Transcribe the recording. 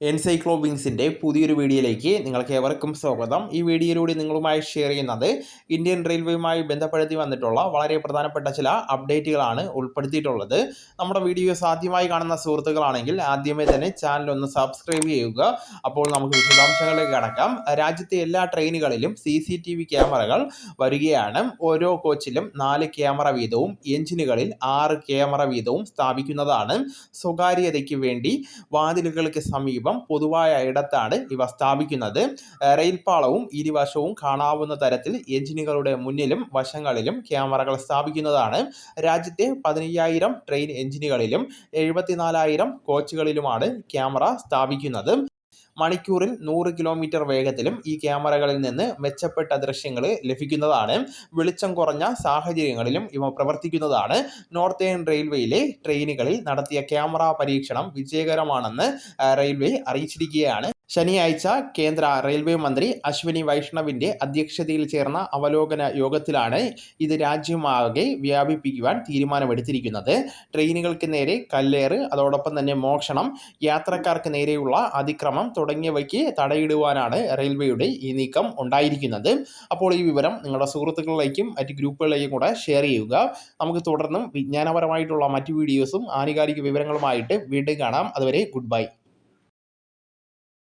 എൻസൈക്ലോബിങ്സിന്റെ പുതിയൊരു വീഡിയോയിലേക്ക് നിങ്ങൾക്ക് ഏവർക്കും സ്വാഗതം. ഈ വീഡിയോയിലൂടെ നിങ്ങളുമായി ഷെയർ ചെയ്യുന്നത് ഇന്ത്യൻ റെയിൽവേയുമായി ബന്ധപ്പെടുത്തി വന്നിട്ടുള്ള വളരെ പ്രധാനപ്പെട്ട ചില അപ്ഡേറ്റുകളാണ് ഉൾപ്പെടുത്തിയിട്ടുള്ളത്. നമ്മുടെ വീഡിയോസ് ആദ്യമായി കാണുന്ന സുഹൃത്തുക്കളാണെങ്കിൽ ആദ്യമേ തന്നെ ചാനൽ ഒന്ന് സബ്സ്ക്രൈബ് ചെയ്യുക. അപ്പോൾ നമുക്ക് വിശദാംശങ്ങളിലേക്ക് കടക്കാം. രാജ്യത്തെ എല്ലാ ട്രെയിനുകളിലും സി സി ടി വി ക്യാമറകൾ വരികയാണ്. ഓരോ കോച്ചിലും നാല് ക്യാമറ വീതവും എഞ്ചിനുകളിൽ ആറ് ക്യാമറ വീതവും സ്ഥാപിക്കുന്നതാണ് സ്വകാര്യതയ്ക്ക് വേണ്ടി. വാതിലുകൾക്ക് സമീപം സമീപം പൊതുവായ ഇടത്താണ് ഇവ സ്ഥാപിക്കുന്നത്. റെയിൽപാളവും ഇരുവശവും കാണാവുന്ന തരത്തിൽ എഞ്ചിനുകളുടെ മുന്നിലും വശങ്ങളിലും ക്യാമറകൾ സ്ഥാപിക്കുന്നതാണ്. രാജ്യത്തെ പതിനയ്യായിരം ട്രെയിൻ എഞ്ചിനുകളിലും എഴുപത്തിനാലായിരം കോച്ചുകളിലുമാണ് ക്യാമറ സ്ഥാപിക്കുന്നത്. മണിക്കൂറിൽ നൂറ് കിലോമീറ്റർ വേഗത്തിലും ഈ ക്യാമറകളിൽ നിന്ന് മെച്ചപ്പെട്ട ദൃശ്യങ്ങൾ ലഭിക്കുന്നതാണ്. വെളിച്ചം കുറഞ്ഞ സാഹചര്യങ്ങളിലും ഇവ പ്രവർത്തിക്കുന്നതാണ്. നോർത്തേൺ റെയിൽവേയിലെ ട്രെയിനുകളിൽ നടത്തിയ ക്യാമറ പരീക്ഷണം വിജയകരമാണെന്ന് റെയിൽവേ അറിയിച്ചിരിക്കുകയാണ്. ശനിയാഴ്ച കേന്ദ്ര റെയിൽവേ മന്ത്രി അശ്വിനി വൈഷ്ണവിന്റെ അധ്യക്ഷതയിൽ ചേർന്ന അവലോകന യോഗത്തിലാണ് ഇത് രാജ്യമാകെ വ്യാപിപ്പിക്കുവാൻ തീരുമാനമെടുത്തിരിക്കുന്നത്. ട്രെയിനുകൾക്ക് നേരെ കല്ലേറ് അതോടൊപ്പം തന്നെ മോഷണം യാത്രക്കാർക്ക് നേരെയുള്ള അതിക്രമം തുടങ്ങിയവയ്ക്ക് തടയിടുവാനാണ് റെയിൽവേയുടെ ഈ നീക്കം ഉണ്ടായിരിക്കുന്നത്. അപ്പോൾ ഈ വിവരം നിങ്ങളുടെ സുഹൃത്തുക്കളിലേക്കും മറ്റ് ഗ്രൂപ്പുകളിലേക്കും കൂടെ ഷെയർ ചെയ്യുക. നമുക്ക് തുടർന്നും വിജ്ഞാനപരമായിട്ടുള്ള മറ്റ് വീഡിയോസും ആനുകാലിക വിവരങ്ങളുമായിട്ട് വീണ്ടും കാണാം. അതുവരെ ഗുഡ് ബൈ.